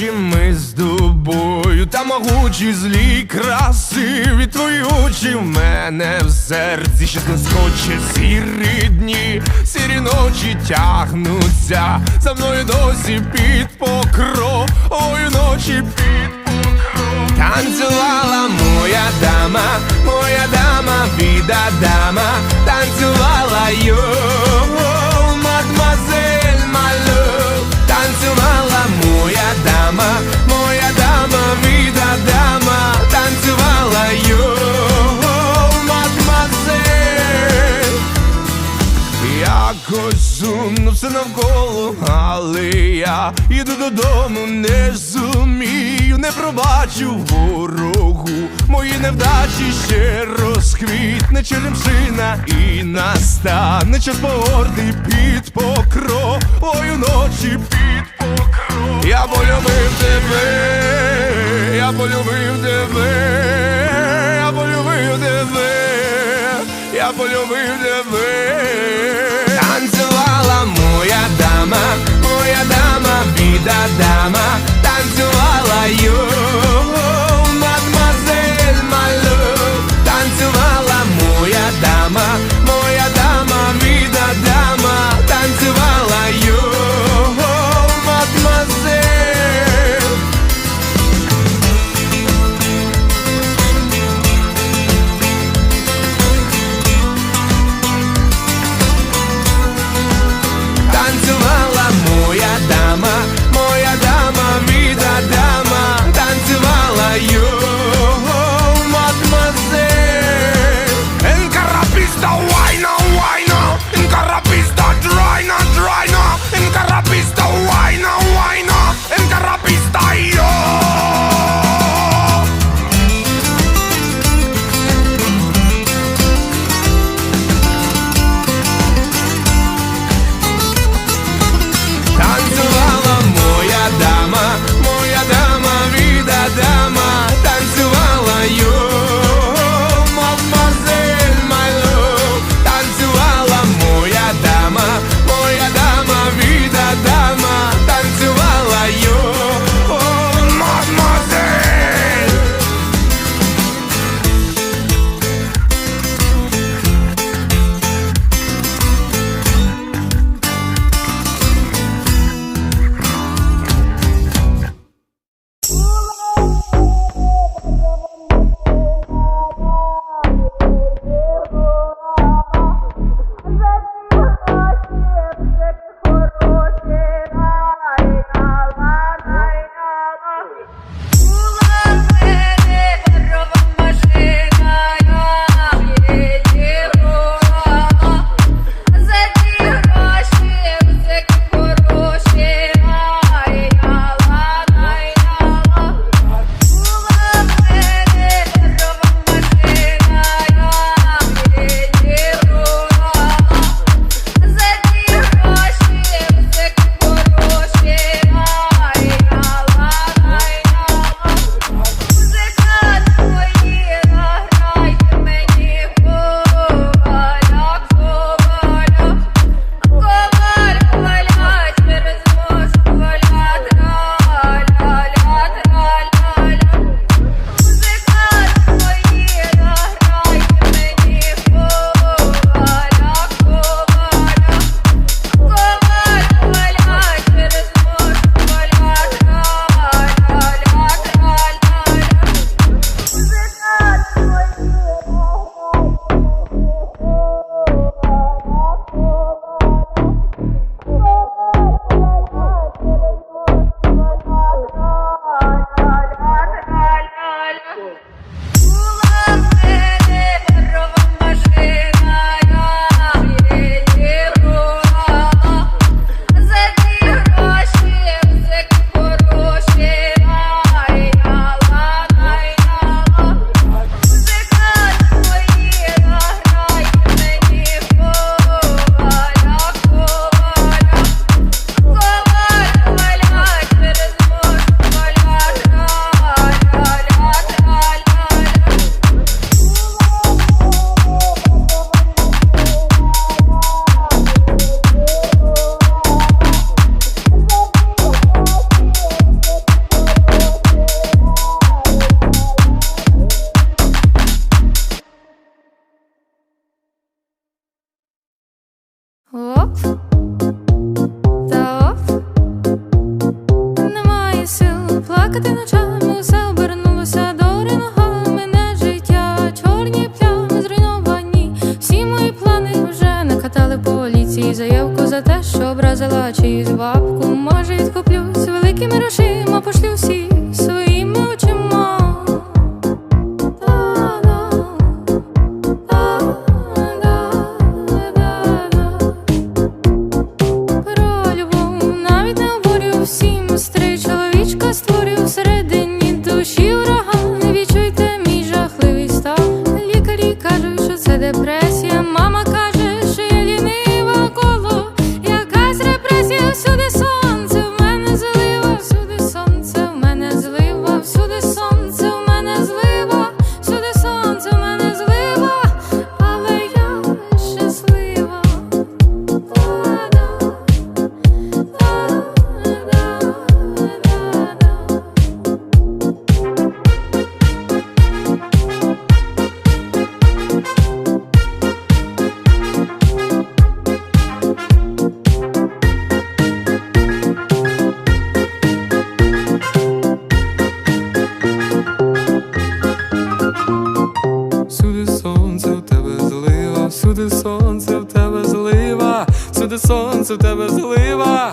очі ми з тобою, та могучі злі красиві твої очі в мене в серці ще не скоче сірі дні, сірі ночі тягнуться за мною досі під покровою ночі під покров. Танцювала моя дама, моя дама, віда дама, танцювала йо, все навколо, але я іду додому, не зумію, не пробачу ворогу. Мої невдачі ще розквітне черемшина і настане час погорди під покровою ночі під покров. Я полюбив тебе, я полюбив тебе, я полюбив тебе, я полюбив та оп немає сил плакати ночами, все обернулося до ринога. Мене життя, чорні плями зруйновані. Всі мої плани вже накатали поліції. Заявку за те, що образила чиюсь бабку. Може, відкуплюсь великими грошима пошлю всі сонце в тебе злива,